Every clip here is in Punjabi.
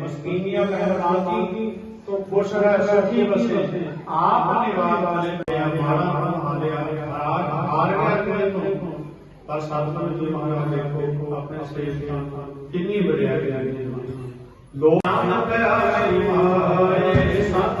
مسکینیہ تو خوش ہے سخی بسے آپ نے بات والے ہمارا ہمارے ہار گئے تو پر ساتھوں میں جو ہمارا دیکھو، اپنے سے کتنی بڑی آگے آگے لوگ نہ پیارے ہمارے ساتھ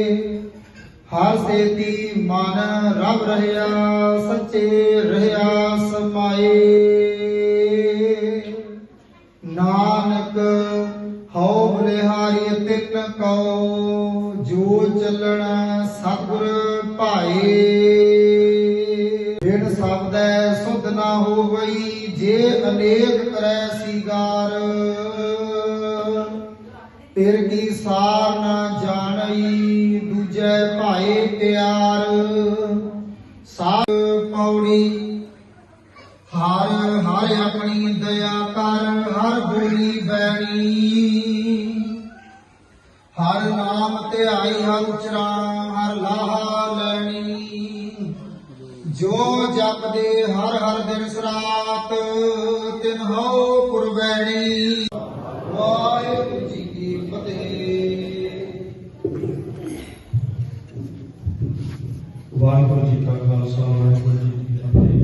ਹਰ ਸੇਤੀ ਮਨ ਰਬ ਰਹਿਆ, ਸੱਚੇ ਰਹਿਆ ਸਮਾਏ। ਨਾਨਕ, ਹਉ ਬਲਿਹਾਰੀ ਤਿਨ ਕਉ, ਜੋ ਚੱਲਣ ਸਤਿਗੁਰ ਭਾਏ। ਬਿਨ ਸ਼ਬਦੈ ਸੁਧ ਨਾ ਹੋਵਈ, ਜੇ ਅਨੇਕ ਤੇਰ ਕੀ ਸਾਰ ਨਾ ਜਾਣਈ, ਦੂਜੈ ਭਾਏ ਪਿਆਰ। ਸਾਧ ਪੌੜੀ ਹਰ ਹਰ ਆਪਣੀ ਦਇਆ ਕਰ ਹਰ ਬੋਲੀ ਬੈਣੀ। ਹਰ ਨਾਮ ਧਿਆਈ, ਹਰ ਉਚਰਾ ਹਰ ਲਾਹਾ ਲੈਣੀ। ਜੋ ਜਪਦੇ ਹਰ ਹਰ ਦਿਨ ਸਰਾਤ ਵਾਹਿਗੁਰੂ ਜੀ ਕਾ ਖਾਲਸਾ ਵਾਹਿਗੁਰੂ ਜੀ ਕੀ ਫਤਿਹ।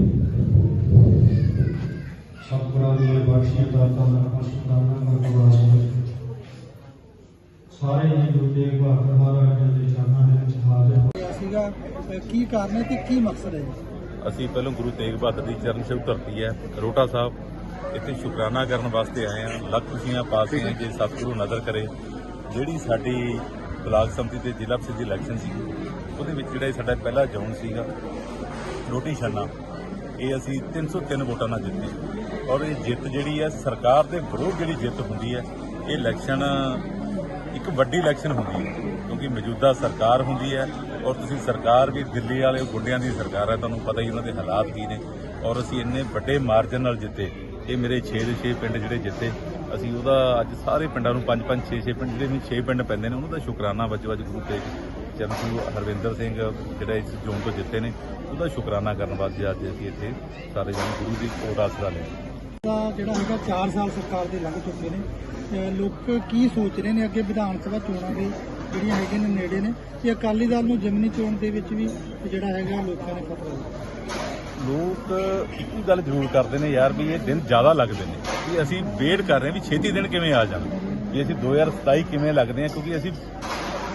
ਸਤਿਗੁਰਾਂ ਦੀਆਂ ਬਖਸ਼ੀਆਂ ਦਾਤਾਂ ਦਾ ਅਸ਼ਟਾਨਾ ਗੁਰਦੁਆਰਾ ਸਾਰੇ ਜੀ ਗੁਰੂ ਤੇਗ ਬਹਾਦਰ ਮਹਾਰਾਜ ਦੇ ਚਰਨਾਂ ਦੇ ਵਿੱਚ ਹਾਜ਼ਰ ਹੋਇਆ ਸੀਗਾ ਕੀ ਕਾਰਨ ਹੈ ਤੇ ਕੀ ਮਕਸਦ ਹੈ? ਅਸੀਂ ਪਹਿਲਾਂ ਗੁਰੂ ਤੇਗ ਬਹਾਦਰ ਦੀ ਚਰਨ ਛੋਹ ਧਰਤੀ ਹੈ। ਰੋਟਾ ਸਾਹਿਬ ਇੱਥੇ ਸ਼ੁਕਰਾਨਾ ਕਰਨ ਵਾਸਤੇ ਆਏ ਹਾਂ। ਲੱਖ ਖੁਸ਼ੀਆਂ ਪਾਸੀਆਂ ਜੇ ਸਤਿਗੁਰੂ ਨਜ਼ਰ ਕਰੇ। ਜਿਹੜੀ ਸਾਡੀ ਬਲਾਕ ਸੰਮਤੀ ਤੇ ਜ਼ਿਲ੍ਹਾ ਪ੍ਰੀਸ਼ਦ ਦੀ ਇਲੈਕਸ਼ਨ ਸੀ ਉਹਦੇ ਵਿੱਚ ਜਿਹੜਾ ਸਾਡਾ ਪਹਿਲਾ ਜੌਨ ਸੀਗਾ ਰੋਟੀ ਛੰਨਾ ਇਹ ਅਸੀਂ 303 ਵੋਟਾਂ ਨਾਲ ਜਿੱਤੀ। ਔਰ ਇਹ ਜਿੱਤ ਜਿਹੜੀ ਹੈ, ਸਰਕਾਰ ਦੇ ਵਿਰੋਧ ਜਿਹੜੀ ਜਿੱਤ ਹੁੰਦੀ ਹੈ, ਇਹ ਇਲੈਕਸ਼ਨ, ਇੱਕ ਵੱਡੀ ਇਲੈਕਸ਼ਨ ਹੁੰਦੀ ਹੈ, ਕਿਉਂਕਿ ਮੌਜੂਦਾ ਸਰਕਾਰ ਹੁੰਦੀ ਹੈ ਔਰ ਤੁਸੀਂ ਸਰਕਾਰ ਵੀ ਦਿੱਲੀ ਵਾਲੇ ਗੁੰਡਿਆਂ ਦੀ ਸਰਕਾਰ ਹੈ, ਤੁਹਾਨੂੰ ਪਤਾ ਹੀ ਉਹਨਾਂ ਦੇ ਹਾਲਾਤ ਕੀ ਨੇ। ਔਰ ਅਸੀਂ ਇੰਨੇ ਵੱਡੇ ਮਾਰਜਨ ਨਾਲ ਜਿੱਤੇ, ਇਹ ਮੇਰੇ 6 ਦੇ 6 ਪਿੰਡ ਜਿਹੜੇ ਜਿੱਤੇ, ਅਸੀਂ ਉਹਦਾ ਅੱਜ ਸਾਰੇ ਪਿੰਡਾਂ ਨੂੰ 5 5 6 6 ਪਿੰਡ, ਜਿਹੜੇ ਵੀ 6 ਪਿੰਡ ਪੈਂਦੇ ਨੇ, ਉਹਨਾਂ ਦਾ ਸ਼ੁਕਰਾਨਾ ਵਜੋਂ ਅੱਜ ਗੁਰੂ ਤੇਗ ਚਰਨ ਸਿੰਘ ਹਰਵਿੰਦਰ ਸਿੰਘ ਜਿਹੜਾ ਇਸ ਜ਼ੋਨ ਤੋਂ ਜਿੱਤੇ ਨੇ ਉਹਦਾ ਸ਼ੁਕਰਾਨਾ ਕਰਨ ਵਾਸਤੇ ਅੱਜ ਅਸੀਂ ਇੱਥੇ ਸਾਰੇ ਜਣ ਗੁਰੂ ਦੀ ਕੋਟ ਆਸਰਾ ਦਾ ਜਿਹੜਾ ਹੈਗਾ 4 ਸਾਲ ਸਰਕਾਰ ਦੇ ਲੱਗ ਚੁੱਕੇ ਨੇ। ਤੇ ਲੋਕ ਕੀ ਸੋਚ ਰਹੇ ਨੇ ਅੱਗੇ ਵਿਧਾਨ ਸਭਾ ਚੋਣਾਂ ਦੇ ਜਿਹੜੀਆਂ ਹੈਗੀਆਂ ਨੇ ਨੇੜੇ ਨੇ। ਤੇ ਅਕਾਲੀ ਦਲ ਨੂੰ ਜਿਮਨੀ ਚੋਣ ਦੇ ਵਿੱਚ ਵੀ ਜਿਹੜਾ ਹੈਗਾ ਲੋਕਾਂ ਨੇ ਖਤਰਾ ਲੋਕ ਇੱਕ ਗੱਲ ਜ਼ਰੂਰ ਕਰਦੇ ਨੇ ਯਾਰ ਵੀ ਇਹ ਦਿਨ ਜ਼ਿਆਦਾ ਲੱਗਦੇ ਨੇ। ਵੀ ਅਸੀਂ ਵੇਟ ਕਰ ਰਹੇ ਵੀ ਛੇਤੀ ਦਿਨ ਕਿਵੇਂ ਆ ਜਾਣ। ਵੀ ਅਸੀਂ 2027 ਕਿਵੇਂ ਲੱਗਦੇ ਆ ਕਿਉਂਕਿ ਅਸੀਂ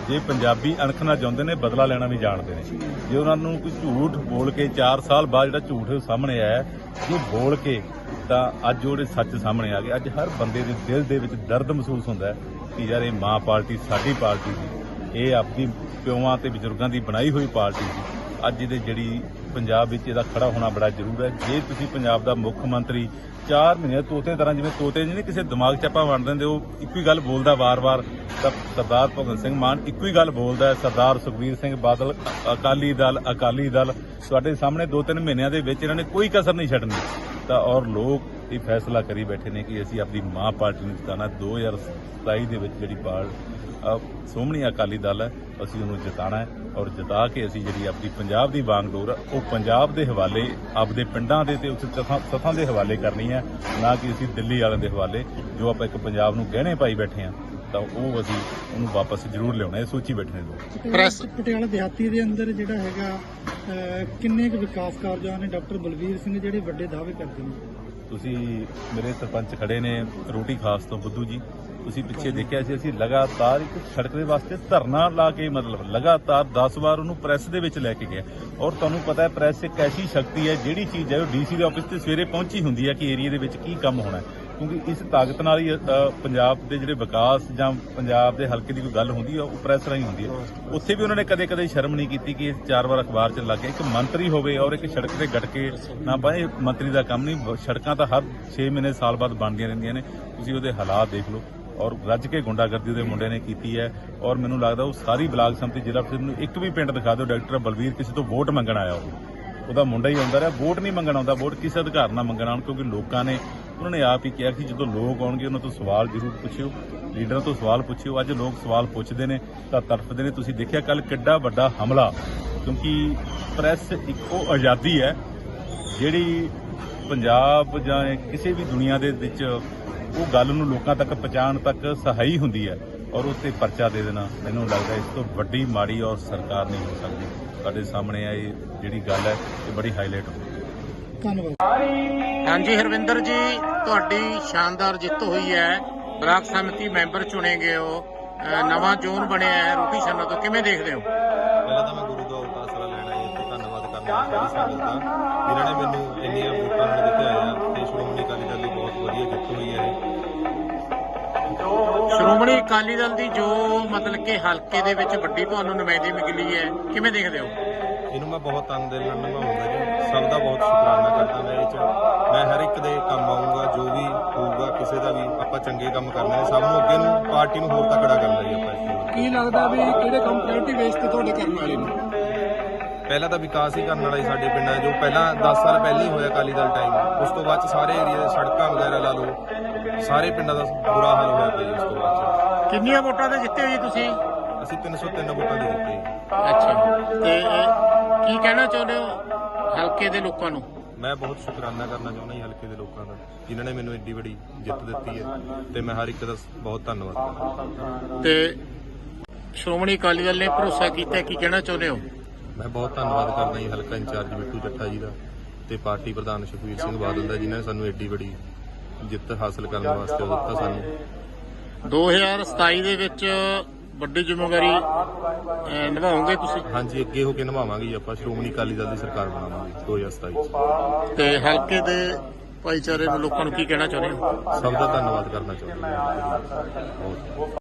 ਜੇ ਪੰਜਾਬੀ ਅਣਖਣਾ ਚਾਹੁੰਦੇ ਨੇ, ਬਦਲਾ ਲੈਣਾ ਵੀ ਜਾਣਦੇ ਨੇ। ਜੇ ਉਹਨਾਂ ਨੂੰ ਕੋਈ ਝੂਠ ਬੋਲ ਕੇ 4 ਸਾਲ ਬਾਅਦ ਜਿਹੜਾ ਝੂਠ ਸਾਹਮਣੇ ਆਇਆ, ਜੇ ਬੋਲ ਕੇ, ਤਾਂ ਅੱਜ ਉਹਦੇ ਸੱਚ ਸਾਹਮਣੇ ਆ ਗਏ। ਅੱਜ ਹਰ ਬੰਦੇ ਦੇ ਦਿਲ ਦੇ ਵਿੱਚ ਦਰਦ ਮਹਿਸੂਸ ਹੁੰਦਾ ਕਿ ਯਾਰ ਇਹ ਮਾਂ ਪਾਰਟੀ ਸਾਡੀ ਪਾਰਟੀ ਸੀ। ਇਹ ਆਪਦੀ ਪਿਓਾਂ ਤੇ ਬਜ਼ੁਰਗਾਂ ਦੀ ਬਣਾਈ ਹੋਈ ਪਾਰਟੀ ਸੀ। ਅੱਜ ਇਹਦੇ ਜਿਹੜੀ ਪੰਜਾਬ ਵਿੱਚ ਇਹਦਾ ਖੜਾ ਹੋਣਾ ਬੜਾ ਜ਼ਰੂਰ ਹੈ। ਜੇ ਤੁਸੀਂ ਪੰਜਾਬ ਦਾ ਮੁੱਖ ਮੰਤਰੀ 4 ਮਹੀਨੇ ਤੋਤੇ ਤਰ੍ਹਾਂ ਜਿਵੇਂ ਤੋਤੇ ਨਹੀਂ ਕਿਸੇ ਦਿਮਾਗ 'ਚ ਆਪਾਂ ਵੰਡ ਦਿੰਦੇ ਉਹ ਇੱਕੋ ਹੀ ਗੱਲ ਬੋਲਦਾ ਵਾਰ-ਵਾਰ। ਤਾਂ ਸਰਦਾਰ ਭਗਤ ਸਿੰਘ ਮਾਨ ਇੱਕੋ ਹੀ ਗੱਲ ਬੋਲਦਾ ਹੈ ਸਰਦਾਰ ਸੁਖਬੀਰ ਸਿੰਘ ਬਾਦਲ ਅਕਾਲੀ ਦਲ ਅਕਾਲੀ ਦਲ। ਤੁਹਾਡੇ ਸਾਹਮਣੇ 2-3 ਮਹੀਨਿਆਂ ਦੇ ਵਿੱਚ ਇਹਨਾਂ ਨੇ ਕੋਈ ਕਸਰ ਨਹੀਂ ਛੱਡਣੀ। ਤਾਂ ਔਰ ਲੋਕ ਇਹ ਫੈਸਲਾ ਕਰੀ ਬੈਠੇ ਨੇ ਕਿ ਅਸੀਂ ਆਪਣੀ ਮਾਂ ਪਾਰਟੀ ਨੂੰ ਜਿਤਾਣਾ 2027 ਦੇ ਵਿੱਚ ਜਿਹੜੀ ਪਾਰਟ ਅ, ਸ਼੍ਰੋਮਣੀ ਅਕਾਲੀ ਦਲ ਹੈ ਅਸੀਂ ਉਹਨੂੰ ਜਿਤਾਣਾ ਹੈ। ਔਰ ਜਿਤਾ ਕੇ ਅਸੀਂ ਜਿਹੜੀ ਆਪਣੀ ਪੰਜਾਬ ਦੀ ਵਾਂਗਡੋਰ ਉਹ ਪੰਜਾਬ ਦੇ ਹਵਾਲੇ ਆਪਦੇ ਪਿੰਡਾਂ ਦੇ ਤੇ ਉਸ ਸਥਾਂ ਦੇ ਹਵਾਲੇ ਕਰਨੀ ਹੈ ਨਾ ਕਿ ਅਸੀਂ ਦਿੱਲੀ ਵਾਲਿਆਂ ਦੇ ਹਵਾਲੇ ਜੋ ਆਪਾਂ ਇੱਕ ਪੰਜਾਬ ਨੂੰ ਗਹਿਣੇ ਪਾਈ ਬੈਠੇ ਹਾਂ ਤਾਂ ਉਹ ਅਸੀਂ ਉਹਨੂੰ ਵਾਪਸ ਜ਼ਰੂਰ ਲਿਆਉਣਾ ਇਹ ਸੋਚੀ ਬੈਠੇ ਨੇ ਲੋਕ। ਪ੍ਰੈਸ ਪਟਿਆਲਾ ਦਿਹਾਤੀ ਦੇ ਅੰਦਰ ਜਿਹੜਾ ਹੈਗਾ ਕਿੰਨੇ ਕੁ ਵਿਕਾਸ ਕਾਰਜਾਂ ਨੇ? ਡਾਕਟਰ ਬਲਵੀਰ ਸਿੰਘ ਜਿਹੜੇ ਵੱਡੇ ਦਾਅਵੇ ਕਰਦੇ ਨੇ। ਤੁਸੀਂ ਮੇਰੇ ਸਰਪੰਚ ਖੜੇ ਨੇ ਰੋਟੀ ਖਾਸ ਤੋਂ ਬੁੱਧੂ ਜੀ। ਤੁਸੀਂ ਪਿੱਛੇ ਦੇਖਿਆ ਸੀ, ਅਸੀਂ ਲਗਾਤਾਰ ਇੱਕ ਸੜਕ ਦੇ ਵਾਸਤੇ ਧਰਨਾ ਲਾ ਕੇ ਮਤਲਬ ਲਗਾਤਾਰ 10 ਵਾਰ ਉਹਨੂੰ ਪ੍ਰੈਸ ਦੇ ਵਿੱਚ ਲੈ ਕੇ ਗਿਆ ਔਰ ਤੁਹਾਨੂੰ ਪਤਾ ਹੈ, ਪ੍ਰੈਸ ਇੱਕ ਐਸੀ ਸ਼ਕਤੀ ਹੈ, ਜਿਹੜੀ ਚੀਜ਼ ਹੈ, ਉਹ ਡੀਸੀ ਦੇ ਆਫਿਸ ਤੇ ਸਵੇਰੇ ਪਹੁੰਚੀ ਹੁੰਦੀ ਹੈ ਕਿ ਏਰੀਆ ਦੇ ਵਿੱਚ ਕੀ ਕੰਮ ਹੋਣਾ ਹੈ। ਕਿਉਂਕਿ ਇਸ ਤਾਕਤ ਨਾਲ ਹੀ ਪੰਜਾਬ ਦੇ ਜਿਹੜੇ ਵਿਕਾਸ ਜਾਂ ਪੰਜਾਬ ਦੇ ਹਲਕੇ ਦੀ ਕੋਈ ਗੱਲ ਹੁੰਦੀ ਹੈ, ਉਹ ਪ੍ਰੈਸ ਰਾਹੀਂ ਹੁੰਦੀ ਹੈ। ਉੱਥੇ ਵੀ ਉਹਨਾਂ ਨੇ ਕਦੇ-ਕਦੇ ਸ਼ਰਮ ਨਹੀਂ ਕੀਤੀ ਕਿ ਚਾਰ ਵਾਰ ਅਖਬਾਰ 'ਚ ਲੱਗ ਗਿਆ। ਇੱਕ ਮੰਤਰੀ ਹੋਵੇ ਔਰ ਇੱਕ ਸੜਕ ਤੇ ਗੱਟ ਕੇ ਨਾ ਪਾਏ ਮੰਤਰੀ ਦਾ ਕੰਮ ਨਹੀਂ। ਸੜਕਾਂ ਤਾਂ ਹਰ 6 ਮਹੀਨੇ ਸਾਲ ਬਾਅਦ ਬਣਦੀਆਂ ਰਹਿੰਦੀਆਂ ਨੇ। ਤੁਸੀਂ ਉਹਦੇ ਹਾਲਾਤ ਦੇਖ ਲਓ। ਔਰ ਰੱਜ ਕੇ ਗੁੰਡਾਗਰਦੀ ਉਹਦੇ ਮੁੰਡੇ ਨੇ ਕੀਤੀ ਹੈ ਔਰ ਮੈਨੂੰ ਲੱਗਦਾ ਉਹ ਸਾਰੀ ਬਲਾਕ ਸੰਮਤੀ ਜ਼ਿਲ੍ਹਾ ਪ੍ਰੀਸ਼ਦ ਨੂੰ ਇੱਕ ਵੀ ਪਿੰਡ ਦਿਖਾ ਦਿਓ, ਡਾਕਟਰ ਬਲਵੀਰ ਕਿਸੇ ਤੋਂ ਵੋਟ ਮੰਗਣ ਆਇਆ ਹੋਵੇ। ਉਹਦਾ ਮੁੰਡਾ ਹੀ ਆਉਂਦਾ ਰਿਹਾ, ਵੋਟ ਨਹੀਂ ਮੰਗਣ ਆਉਂਦਾ, ਵੋਟ ਕਿਸੇ ਅਧਿਕਾਰ ਨਾਲ ਮੰਗਣ ਆਉਣ ਕਿਉਂਕਿ ਲੋਕਾਂ ਨੇ, ਉਹਨਾਂ ਨੇ ਆਪ ਹੀ ਕਿਹਾ ਕਿ ਜਦੋਂ ਲੋਕ ਆਉਣਗੇ ਉਹਨਾਂ ਤੋਂ ਸਵਾਲ ਜ਼ਰੂਰ ਪੁੱਛਿਓ, ਲੀਡਰਾਂ ਤੋਂ ਸਵਾਲ ਪੁੱਛਿਓ। ਅੱਜ ਲੋਕ ਸਵਾਲ ਪੁੱਛਦੇ ਨੇ, ਤਾਂ ਤੜਫਦੇ ਨੇ। ਤੁਸੀਂ ਦੇਖਿਆ ਕੱਲ ਕਿੱਡਾ ਵੱਡਾ ਹਮਲਾ, ਕਿਉਂਕਿ ਪ੍ਰੈਸ ਇੱਕੋ ਆਜ਼ਾਦੀ ਹੈ ਜਿਹੜੀ ਪੰਜਾਬ ਜਾਂ ਕਿਸੇ ਵੀ ਦੁਨੀਆ ਦੇ ਵਿੱਚ ਉਹ ਗੱਲ ਨੂੰ ਲੋਕਾਂ ਤੱਕ ਪਹੁੰਚਾਉਣ ਤੱਕ ਸਹਾਈ ਹੁੰਦੀ ਹੈ ਔਰ ਉਸ ਤੇ ਪਰਚਾ ਦੇ ਦੇਣਾ ਮੈਨੂੰ ਲੱਗਦਾ ਇਸ ਤੋਂ ਵੱਡੀ ਮਾੜੀ ਔਰ ਸਰਕਾਰ ਨਹੀਂ ਹੋ ਸਕਦੀ। ਸਾਡੇ ਸਾਹਮਣੇ ਆ ਇਹ ਜਿਹੜੀ ਗੱਲ ਹੈ ਇਹ ਬੜੀ ਹਾਈਲਾਈਟ ਹੋ। ਧੰਨਵਾਦ। ਹਾਂਜੀ ਹਰਵਿੰਦਰ ਜੀ ਤੁਹਾਡੀ ਸ਼ਾਨਦਾਰ ਜਿੱਤ ਹੋਈ ਹੈ। ਬਲਾਕ ਸਮਿਤੀ ਮੈਂਬਰ ਚੁਣੇ ਗਏ ਹੋ। ਨਵਾਂ ਜ਼ੋਨ ਬਣਿਆ ਹੈ। ਰੋਟੀ ਛੰਨਾ ਤੋਂ ਕਿਵੇਂ ਦੇਖਦੇ ਹੋ? ਪਹਿਲਾਂ ਤਾਂ ਮੈਂ ਗੁਰੂ ਦਾ ਅਵਤਾਰ ਸਾਰਾ ਲੈਣਾ ਹੈ ਤੇ ਧੰਨਵਾਦ ਕਰਨਾ ਸੰਗਤ ਦਾ ਜਿਨ੍ਹਾਂ ਨੇ ਮੈਨੂੰ ਇੰਨੀਆਂ ਵੋਟਾਂ ਨਾਲ ਜਿੱਤਿਆ ਆ ਤੇ ਸ਼੍ਰੋਮਣੀ ਅਕਾਲੀ ਦਲ ਵਧੀਆ ਜਿੱਤ ਹੋਈ ਹੈ ਸ਼੍ਰੋਮਣੀ ਅਕਾਲੀ ਦਲ ਦੀ ਜੋ ਮਤਲਬ ਕਿ ਹਲਕੇ ਦੇ ਵਿੱਚ ਵੱਡੀ ਤੁਹਾਨੂੰ ਨੁਮਾਇੰਦਗੀ ਮਿਲੀ ਹੈ ਕਿਵੇਂ ਦੇਖਦੇ ਹੋ? ਇਹਨੂੰ ਮੈਂ ਬਹੁਤ ਤਨ ਦਿਲ ਨਾਲ ਨਿਭਾਉਂਗਾ ਜੀ। ਸਭ ਦਾ ਬਹੁਤ ਸ਼ੁਕਰਾਨਾ ਕਰਦਾ ਮੈਂ ਇਹ ਚ। ਮੈਂ ਹਰ ਇੱਕ ਦੇ ਕੰਮ ਆਉਂਗਾ ਜੋ ਵੀ ਹੋਊਗਾ ਕਿਸੇ ਦਾ ਵੀ ਆਪਾਂ ਚੰਗੇ ਕੰਮ ਕਰਨੇ ਨੇ ਸਭ ਨੂੰ ਅੱਗੇ ਨੂੰ ਪਾਰਟੀ ਨੂੰ ਹੋਰ ਤਕੜਾ ਕਰਨਾ ਜੀ ਆਪਾਂ ਕੀ ਲੱਗਦਾ ਵੀ ਕਿਹੜੇ ਕੰਪੈਰੀਟਿਵ ਬੇਸ ਤੇ ਤੁਹਾਡੇ ਕਰਨ ਵਾਲੇ ਨੇ? ਪਹਿਲਾਂ ਤਾਂ ਵਿਕਾਸ ਹੀ ਕਰਨ ਵਾਲਾ ਹੀ ਸਾਡੇ ਪਿੰਡਾਂ ਜੋ ਪਹਿਲਾਂ 10 ਸਾਲ ਪਹਿਲਾਂ ਹੀ ਹੋਇਆ ਅਕਾਲੀ ਦਲ ਟਾਈਮ ਉਸ ਤੋਂ ਬਾਅਦ 'ਚ ਸਾਰੇ ਏਰੀਆ ਦੇ ਸੜਕਾਂ ਵਗੈਰਾ ਲਾ ਲਓ ਸਾਰੇ ਪਿੰਡਾਂ ਦਾ ਬੁਰਾ ਹਾਲ ਹੋਇਆ ਪਿਆ ਜੀ ਉਸ ਤੋਂ ਬਾਅਦ 'ਚ। ਕਿੰਨੀਆਂ ਵੋਟਾਂ ਤੇ ਜਿੱਤੇ ਹੋ ਜੀ ਤੁਸੀਂ? ਅਸੀਂ 303 ਵੋਟਾਂ ਦੇ ਦਿੱਤੇ ਅੱਛਾ। ਤੇ ਇਹ ਕੀ ਕਹਿਣਾ ਚਾਹੁੰਦੇ ਹੋ ਹਲਕੇ ਦੇ ਲੋਕਾਂ ਨੂੰ? ਮੈਂ ਬਹੁਤ ਸ਼ੁਕਰਾਨਾ ਕਰਨਾ ਚਾਹੁੰਦਾ ਜੀ ਹਲਕੇ ਦੇ ਲੋਕਾਂ ਦਾ ਜਿਨ੍ਹਾਂ ਨੇ ਮੈਨੂੰ ਏਡੀ ਵੱਡੀ ਜਿੱਤ ਦਿੱਤੀ ਹੈ। ਤੇ ਮੈਂ ਹਰ ਇੱਕ ਦਾ ਬਹੁਤ ਧੰਨਵਾਦ ਕਰਦਾ। ਤੇ ਸ਼੍ਰੋਮਣੀ ਅਕਾਲੀ ਦਲ ਨੇ ਭਰੋਸਾ ਕੀਤਾ ਕੀ ਕਹਿਣਾ ਚਾਹੁੰਦੇ ਹੋ? ਮੈਂ ਬਹੁਤ ਧੰਨਵਾਦ ਕਰਦਾ ਜੀ ਹਲਕਾ ਇੰਚਾਰਜ ਬਿੱਟੂ ਜੱਟਾ ਜੀ ਦਾ ਤੇ ਪਾਰਟੀ ਪ੍ਰਧਾਨ ਸੁਖਵੀਰ ਸਿੰਘ ਬਾਦਲ ਦਾ ਜਿਨ੍ਹਾਂ ਨੇ ਸਾਨੂੰ ਏਡੀ ਵੱਡੀ ਜਿੱਤ ਹਾਸਲ ਕਰਨ ਵਾਸਤੇ ਦਿੱਤਾ ਸਾਨੂੰ। 2027 ਦੇ ਵਿੱਚ ਵੱਡੀ ਜ਼ਿੰਮੇਵਾਰੀ ਅਹ, ਨਿਭਾਓਗੇ ਤੁਸੀਂ? ਹਾਂਜੀ ਅੱਗੇ ਹੋ ਕੇ ਨਿਭਾਵਾਂਗੇ ਜੀ ਆਪਾਂ ਸ਼੍ਰੋਮਣੀ ਅਕਾਲੀ ਦਲ ਦੀ ਸਰਕਾਰ ਬਣਾਵਾਂਗੇ 2027 ਚ। ਤੇ ਹਲਕੇ ਦੇ ਭਾਈਚਾਰੇ ਨੂੰ ਲੋਕਾਂ ਨੂੰ ਕੀ ਕਹਿਣਾ ਚਾਹੁੰਦੇ ਹੋ? ਸਭ ਦਾ ਧੰਨਵਾਦ ਕਰਨਾ ਚਾਹੁੰਦਾ ਹਾਂ